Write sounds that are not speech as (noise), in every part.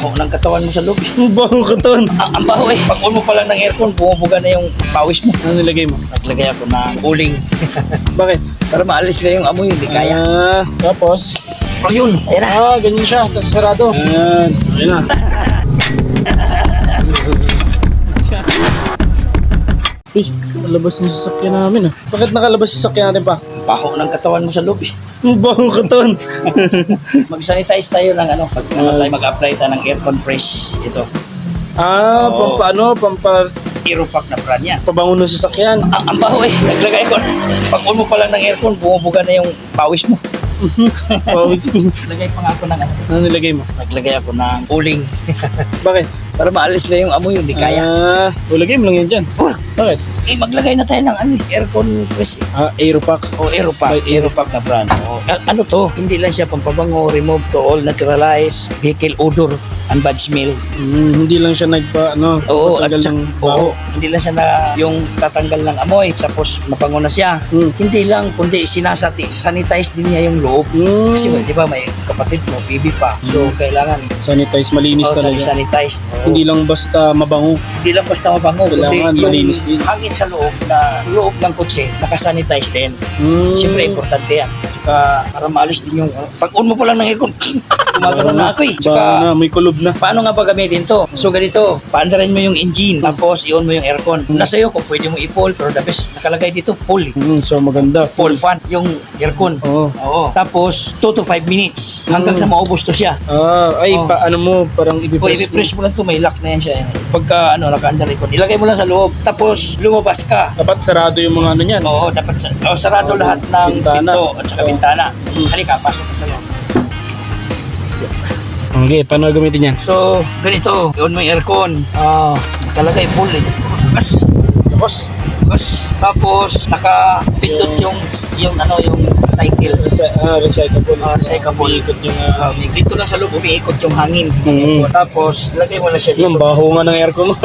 baho ng katawan mo sa loob. (laughs) Ang bangong katawan. Ang, ang baho eh. Pag mo pa lang ng aircon, bumubuga na yung pawis mo. Ano nilagay mo? Naglagay ako ng uling (laughs) Bakit? para maalis na yung amoy, hindi kaya. Ah, tapos? Oh, yun. Ayan na. Ah, ganyan siya. Tapos sarado. Ayan. Ayan na. (laughs) Uy, nakalabas yung sasakyan namin ah. Bakit nakalabas yung sasakyan natin pa? Baho ng katawan mo sa loob eh. Ang bangong katawan. (laughs) Mag-sanitize tayo ng ano, pag ano, tayo mag-apply tayo ng aircon fresh. Ito, ah, Oo. pampa ano, pampa Aeropack na brand yan. pabango ng sasakyan. Ang, ang baho eh. Naglagay ko. Pag on mo pa lang ng aircon, bumubuga na yung pawis mo. (laughs) Pawis ko. Naglagay pa nga ako ng ano. Ano nilagay mo? Naglagay ako ng uling (laughs) Bakit? para maalis na yung amoy, hindi kaya. Ah, ulagay mo lang yan dyan. Oh, Bakit? Eh, maglagay na tayo ng ano, aircon fresh. eh. Ah, Aeropack. O Aeropack, Ay, Aeropack na brand. O, a- ano to? Hindi lang siya pampabango, remove to all neutralize vehicle odor and bad smell. Mm, hindi lang siya nagpa, ano, Oo, at patanggal sa- ng oo, baho. hindi lang siya na yung tatanggal ng amoy, tapos mabango na siya. Mm. Hindi lang, kundi sinasati, sanitize din niya yung loob. Mm, Kasi di ba may kapatid mo, baby pa. So kailangan sanitize, malinis oh, talaga. sanitize. Oo. Hindi lang basta mabango. Hindi lang basta mabango, Kailangan kundi yung malinis din. hangin sa loob na loob ng kotse, nakasanitize din. Mm. Siyempre, importante yan. Tsaka, para maalis din yung, pag on mo pa lang ng aircon, (clears throat) gumagano na ako eh. Tsaka, na, may kulob na. paano nga ba gamitin to? So, ganito, paandarin mo yung engine, tapos i-on mo yung aircon. Nasa iyo kung pwede mo i-full, pero the best, nakalagay dito, full eh. Mm, so maganda. Full fan yung aircon. Oo. Oo. Tapos, 2 to 5 minutes, hanggang sa maubos to siya. Ah, ay, Oo. pa, ano mo, parang O, ibipress mo. i-press mo lang to, may lock na yan siya. eh. Pagka, ano, naka-under aircon, ilagay mo lang sa loob, tapos lumabas ka. Dapat sarado yung mga ano niyan. Oo, dapat sa, oh, sarado lahat ng Bintana. pinto at saka Oo. bintana. Mm. Halika, pasok ka sa loob. Okay, paano gamitin yan? So, ganito, i-on mo yung aircon. Ah, nakalagay full eh. Tapos, tapos, tapos, tapos, nakapindot yung, yung ano, yung cycle. Recy- ah, recyclable. Ah, recyclable. Iikot yung, ah, Ah, may- dito lang sa loob, umiikot yung hangin. Mm. Tapos, lagay mo na siya dito. baho nga ng aircon mo. (laughs)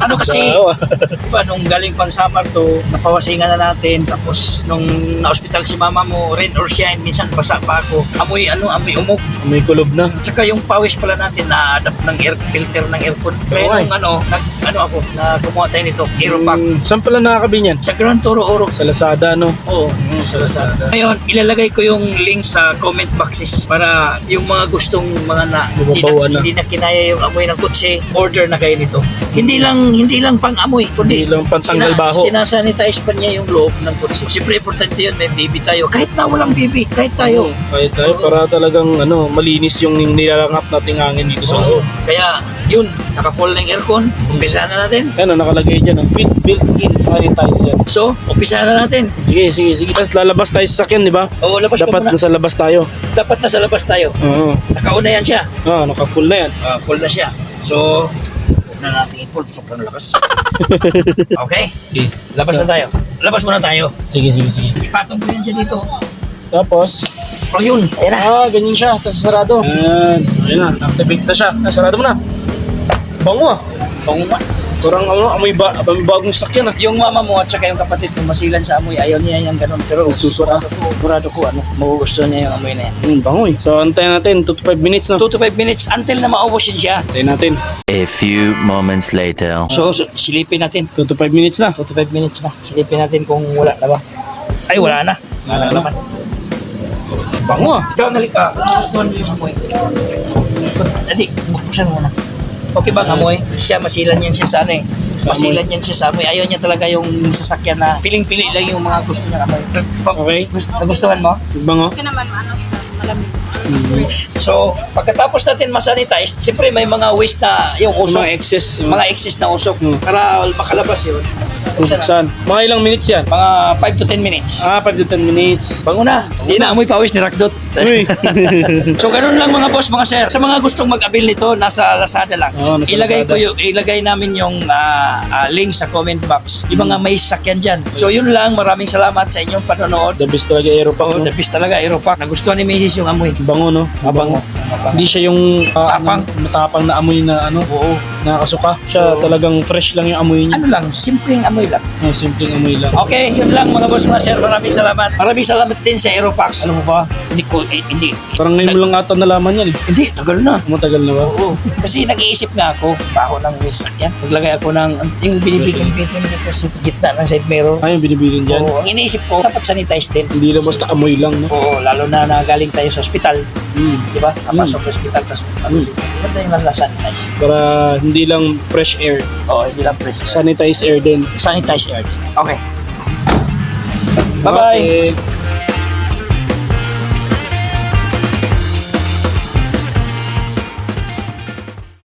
Ano kasi, ah. diba, nung galing pang summer to, napawasingan na natin. Tapos, nung na-hospital si mama mo, rain or shine, minsan basa pa ako. Amoy, ano, amoy umok. May kulob na. Tsaka yung pawis pala natin na-adapt ng air filter ng aircon. Kaya Oo, nung ano, nag, ano ako, na gumawa tayo nito, Aeropack. Mm, saan pala nakakabin yan? Sa Grand Toro Oro. Sa Lazada, no? Oo, Mm, sa Lazada. Ngayon, ilalagay ko yung link sa comment boxes para yung mga gustong mga na hindi na, na. hindi na kinaya yung amoy ng kotse, order na kayo nito. Hindi lang hindi lang pang amoy, kundi Hindi lang pantanggal baho. Sinasanitize pa niya yung loob ng kotse. Siyempre, importante yun, may baby tayo. Kahit na walang baby, kahit tayo. Kahit tayo, para talagang ano, malinis yung nilalangap nating hangin dito sa Oo. loob. Kaya, yun, naka-full na yung aircon. Umpisahan na natin. Ano, nakalagay dyan. With built-in sanitizer. So, umpisahan na natin. Sige, sige, sige. Tapos lalabas tayo sa sakyan, di ba? Oo, labas ka Dapat muna. nasa labas tayo. Dapat nasa labas tayo. Oo. Nakauna yan siya. Ah, naka-full na yan. Ah, full na siya. So, huwag na natin i-pull. Sobrang lakas. (laughs) okay? Okay. Labas na tayo. Labas muna tayo. Sige, sige, sige. Ipatong ko yan siya dito. Tapos, Oh, yun. Ayan na. ah, ganyan siya. Tapos sarado. Ayan. Ayan na. Activate na siya. Ah, sarado mo na. Bango ah. Bango nga. Parang ano, amoy, ba, amoy bagong sakyan ah. Yung mama mo at saka yung kapatid ko masilan sa amoy. Ayaw niya yung ganun. Pero Nagsusura. sigurado ko, sigurado ko, ano, magugustuhan niya yung amoy na yan. Hmm, bango eh. So, antayin natin. 2 to 5 minutes na. 2 to 5 minutes until na maubos yun siya. Antayin natin. A few moments later. So, so, silipin natin. 2 to 5 minutes na. 2 to 5 minutes na. Silipin natin kung wala na ba. Ay, wala na. Wala na. naman. Bango ah. Ikaw nalika. Gustuhan mo yung amoy. Adi, buksan mo muna. Okay ba amoy? Siya masilan yan siya sa ano eh. Masilan yan siya sa amoy. Ayaw niya talaga yung sasakyan na piling-pili lang yung mga gusto niya amoy. Okay. Nagustuhan mo? Bango. Kasi naman, ano siya, malamig. So, pagkatapos natin masanitize, siyempre may mga waste na yung usok. mga excess. Mga excess na usok. Hmm. Para makalabas yun. Saan? Mga ilang minutes yan? Mga 5 to 10 minutes. Ah, 5 to 10 minutes. Bango na. Hindi na amoy pawis ni Rakdot. Uy. (laughs) so ganun lang mga boss, mga sir. Sa mga gustong mag-avail nito, nasa Lazada lang. Oo, nasa ilagay Lazada. ko yung ilagay namin yung ah, ah, link sa comment box. Yung mga may sakyan diyan. So yun lang, maraming salamat sa inyong panonood. The best talaga Aeropack. Oh, no? the best talaga Aeropack. Nagustuhan ni Mrs. yung amoy. Bango, no? Mabango. Hindi siya yung ah, Matapang. ano, matapang na amoy na ano. Oo. Nakakasuka. Siya So- talagang fresh lang yung amoy niya. Ano lang, simpleng amoy lang. Oh, simpleng amoy lang. Okay, yun lang mga boss mga sir. Maraming salamat. Maraming salamat din sa Aeropax. Alam mo ba, hindi ko, eh, hindi, Parang ngayon mo lang ata nalaman yan eh. hindi, tagal na. Matagal na ba? Oo. Kasi nag-iisip nga ako, baho ng sasakyan. Maglagay ako ng, yung binibigyan pinipin dito sa gitna ng side mirror. Ay, yung binibilin dyan. Oo, ang iniisip ko, dapat sanitize din. Hindi lang basta amoy lang, no? Oo, lalo na nagaling tayo sa ospital, Mm. di ba? Napasok sa ospital, tapos ano, maganda yung nasa sanitize. Para hindi lang fresh air. Oo, hindi lang press. Sanitize air din. Sanitize air. Okay. Bye-bye. Okay.